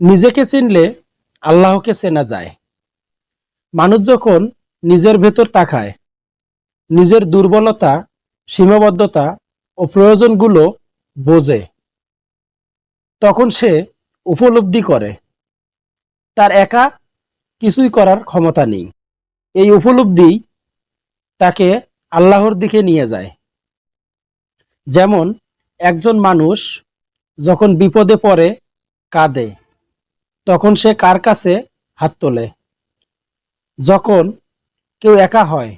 নিজেকে চিনলে আল্লাহকে চেনা যায়। মানুষ যখন নিজের ভেতর তাকায়, নিজের দুর্বলতা, সীমাবদ্ধতা ও প্রয়োজনগুলো বোঝে, তখন সে উপলব্ধি করে। তার একা কিছুই করার ক্ষমতা নেই। এই উপলব্ধি তাকে আল্লাহর দিকে নিয়ে যায়। যেমন একজন মানুষ যখন বিপদে পড়ে, কাঁদে তখন সে কার কাছে? হাত তোলে। যখন কেউ একা হয়,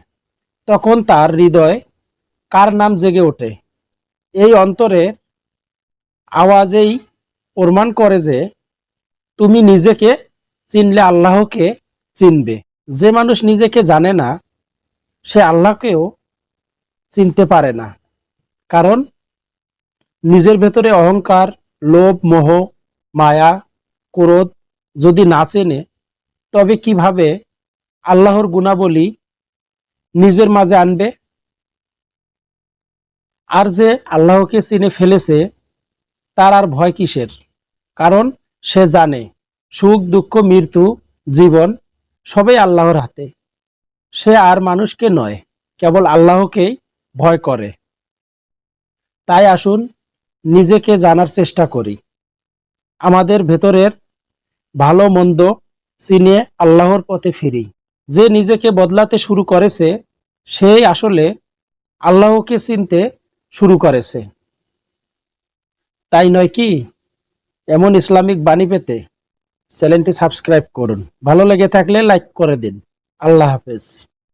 তখন তার হৃদয় কার নাম জেগে ওঠে? এই অন্তরে আওয়াজেই প্রমাণ করে যে তুমি নিজেকে চিনলে আল্লাহকে চিনবে। যে মানুষ নিজেকে জানে না, সে আল্লাহকেও চিনতে পারে না। কারণ নিজের ভেতরে অহংকার, লোভ, মোহ, মায়া, ক্রোধ যদি না চেনে, তবে কীভাবে আল্লাহর গুণাবলী নিজের মাঝে আনবে? আর যে আল্লাহকে চিনে ফেলেছে, তার আর ভয় কিসের? কারণ সে জানে, সুখ, দুঃখ, মৃত্যু, জীবন সবই আল্লাহর হাতে। সে আর মানুষকে নয়, কেবল আল্লাহকেই ভয় করে। তাই আসুন, নিজেকে জানার চেষ্টা করি। আমাদের ভেতরের ভালো মন্দ চিনে আল্লাহর পথে ফিরি যে নিজেকে বদলাতে শুরু করেছে, সেই আসলে আল্লাহকে চিনতে শুরু করেছে। তাই নয় কি? এমন ইসলামিক বাণী পেতে চ্যানেলটি সাবস্ক্রাইব করুন। ভালো লেগে থাকলে লাইক করে দিন। আল্লাহ হাফেজ।